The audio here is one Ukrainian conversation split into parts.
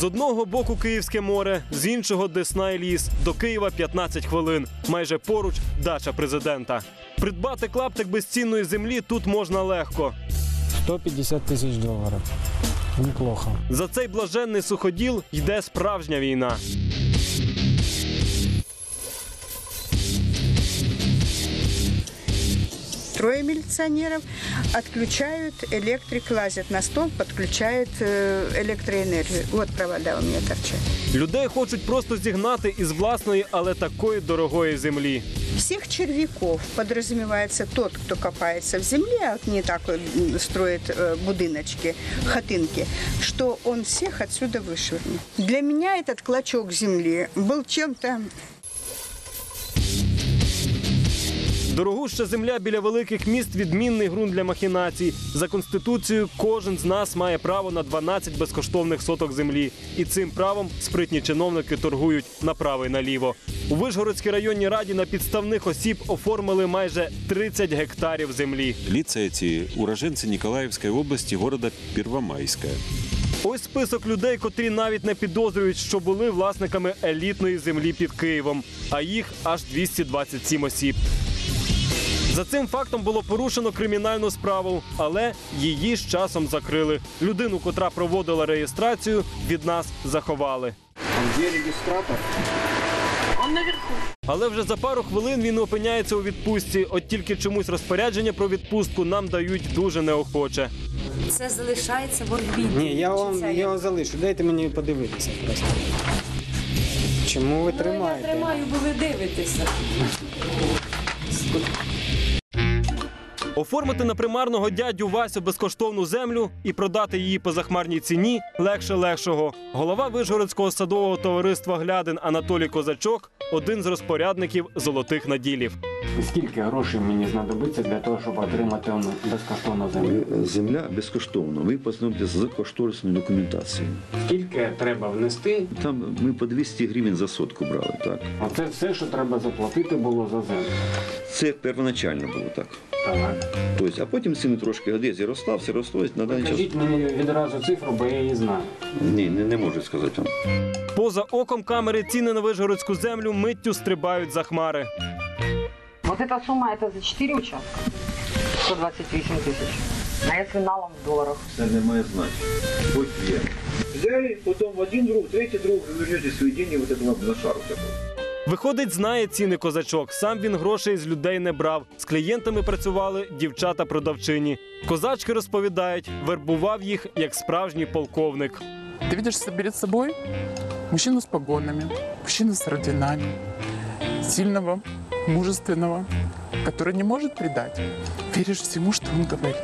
З одного боку Київське море, з іншого Десна і ліс. До Києва 15 хвилин. Майже поруч дача президента. Придбати клаптик безцінної землі тут можна легко. 150 тисяч доларів. Неплохо. За цей блаженний суходіл йде справжня війна. Трое милиционеров отключают электрик, лазят на стол, подключают э, электроэнергию. Вот провода у меня торчат. Людей хочуть просто зігнати із власної, але такої дорогої землі. Всех червяков подразумевается тот, кто копается в земле, а вот не так вот, м, строит э, будыночки, хатынки, что он всех отсюда вышвырнет. Для меня этот клочок земли был чем-то Дорогуща земля біля великих міст відмінний ґрунт для махінацій. За конституцією кожен з нас має право на 12 безкоштовних соток землі. І цим правом спритні чиновники торгують направо і наліво. У Вишгородській районній раді на підставних осіб оформили майже 30 гектарів землі. Лица эти уроженцы Николаевской области, города Первомайская. Ось список людей, котрі навіть не підозрюють, що були власниками елітної землі під Києвом, а їх аж 227 осіб. За цим фактом було порушено кримінальну справу, але її з часом закрили. Людину, котра проводила реєстрацію, від нас заховали. Где регистратор? Але вже за пару хвилин він опиняється у відпустці. От тільки чомусь розпорядження про відпустку нам дають дуже неохоче. Це залишається в орбіті. Ні, я вам це його залишу. Дайте мені подивитися просто. Чому ви Ну, я тримаєте? тримаю, бо ви дивитеся. Оформити на примарного дядю Васю безкоштовну землю і продати її по захмарній ціні легше легшого. Голова Вижгородського садового товариства Глядин Анатолій Козачок один з розпорядників золотих наділів. Скільки грошей мені знадобиться для того, щоб отримати безкоштовну землю? Земля безкоштовна. Ви познайомитесь з кошторисною документацією. Скільки треба внести? Там ми по 200 гривень за сотку брали. Так Оце все, що треба заплатити було за землю. це первоначально було так. Так. Тобто, а потім ціни трошки годин зростав, все росло. На даний час Кажіть мені відразу цифру, бо я її знаю. ні, не, не можу сказати вам. Поза оком камери ціни на вишгородську землю миттю стрибають за хмари. Вот эта сумма это за 4 участка. 128 тысяч. А если налом в долларах? Це не має значення. Хоч є. Взяли, потім в один друг, третій друг, ви вернете свої деньги вот этого блошару такого. Виходить, знає ціни козачок. Сам він грошей з людей не брав. З клієнтами працювали дівчата-продавчині. Козачки розповідають, вербував їх як справжній полковник. Ты видишь себе перед собой мужчину с погонами, мужчину с орденами, сильного, мужественного, который не может предать. Веришь всему, что он говорит.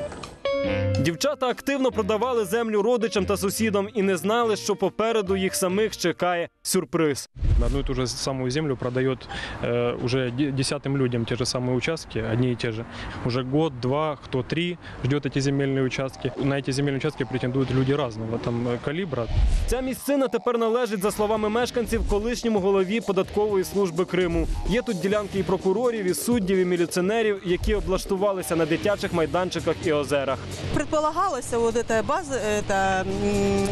Дівчата активно продавали землю родичам та сусідам і не знали, що попереду їх самих чекає сюрприз. На одну и ту же самую землю продает э, уже де- десятым людям те же самые участки, одни и те же. Уже год, два, кто три ждет эти земельные участки. На эти земельные участки претендуют люди разного там э, калибра. Ця місцина тепер належить, за словами мешканців, колишньому голові податкової служби Криму. Є тут ділянки і прокурорів, і суддів, і міліціонерів, які облаштувалися на дитячих майданчиках і озерах. предполагалось вот эта база, это м,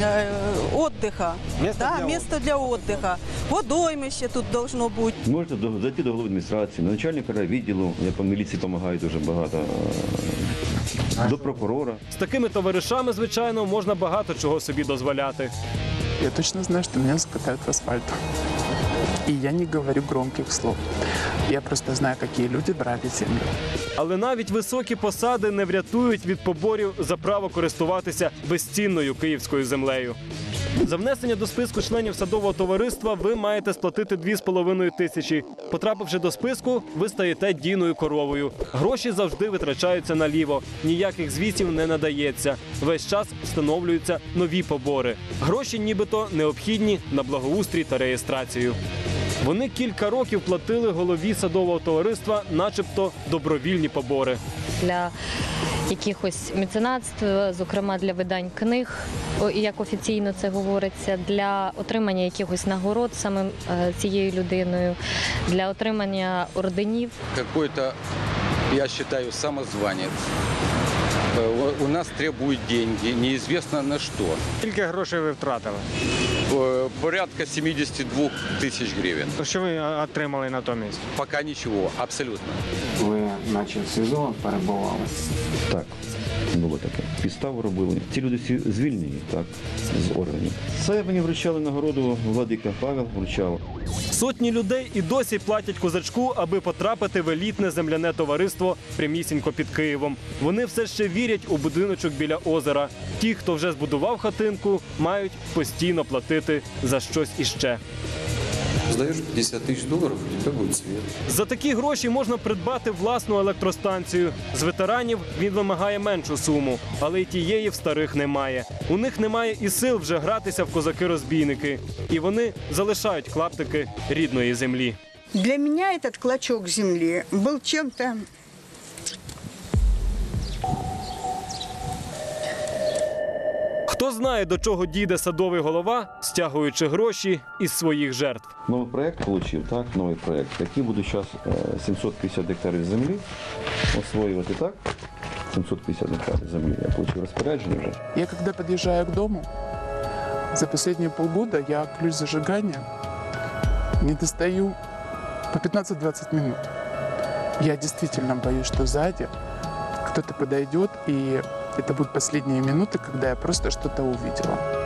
э, отдыха, Место да, для место для отдыха. Водоймище тут должно быть. Можете до- зайти до голови адміністрації, до начальника відділу, я по міліції допомагаю дуже багато, е, до прокурора. З такими товаришами, звичайно, можна багато чого собі дозволяти. Я точно знаю, что меня закатают в асфальт. И я не говорю громких слов. Я просто знаю, какие люди брали землю. Але навіть високі посади не врятують від поборів за право користуватися безцінною київською землею. За внесення до списку членів садового товариства ви маєте сплатити 2,5 тисячі. Потрапивши до списку, ви стаєте дійною коровою. Гроші завжди витрачаються наліво. Ніяких звітів не надається. Весь час встановлюються нові побори. Гроші нібито необхідні на благоустрій та реєстрацію. Вони кілька років платили голові садового товариства, начебто добровільні побори. Для якихось меценатств, зокрема для видань книг, як офіційно це говориться, для отримання якихось нагород саме цією людиною, для отримання орденів. Какой-то, я считаю, самозванец. Э, У нас требуют деньги, неизвестно на что. Скільки грошей ви втратили? Э, Порядка 72 тысяч гривен. Що ви отримали натомість? Пока ничего, абсолютно. Ви наче в СИЗО перебували. Так, було таке. Підставу робили. Ці люди всі звільнені, так, з органів. Це мені вручали нагороду Владика Павел вручав. Сотні людей і досі платять козачку, аби потрапити в елітне земляне товариство прямісінько під Києвом. Вони все ще вірять у будиночок біля озера. Ті, хто вже збудував хатинку, мають постійно платити за щось іще. Сдаешь 50 тысяч долларов, у тебя будет свет. За такі гроші можна придбати власну електростанцію. З ветеранів він вимагає меншу суму, але й тієї в старих немає. У них немає і сил вже гратися в козаки-розбійники, і вони залишають клаптики рідної землі. Для меня этот клочок земли был чем-то Хто знає, до чого дійде садовий голова, стягуючи гроші із своїх жертв. Новий проєкт отримав, так, новий проєкт, який буде зараз 750 гектарів землі освоювати, так? 750 гектарів землі. Я отримав розпорядження вже. Я когда подъезжаю к дому, за последние полгода я ключ зажигания не достаю по 15-20 минут. Я действительно боюсь, что сзади кто-то подойдет, и это будут последние минуты, когда я просто что-то увидела.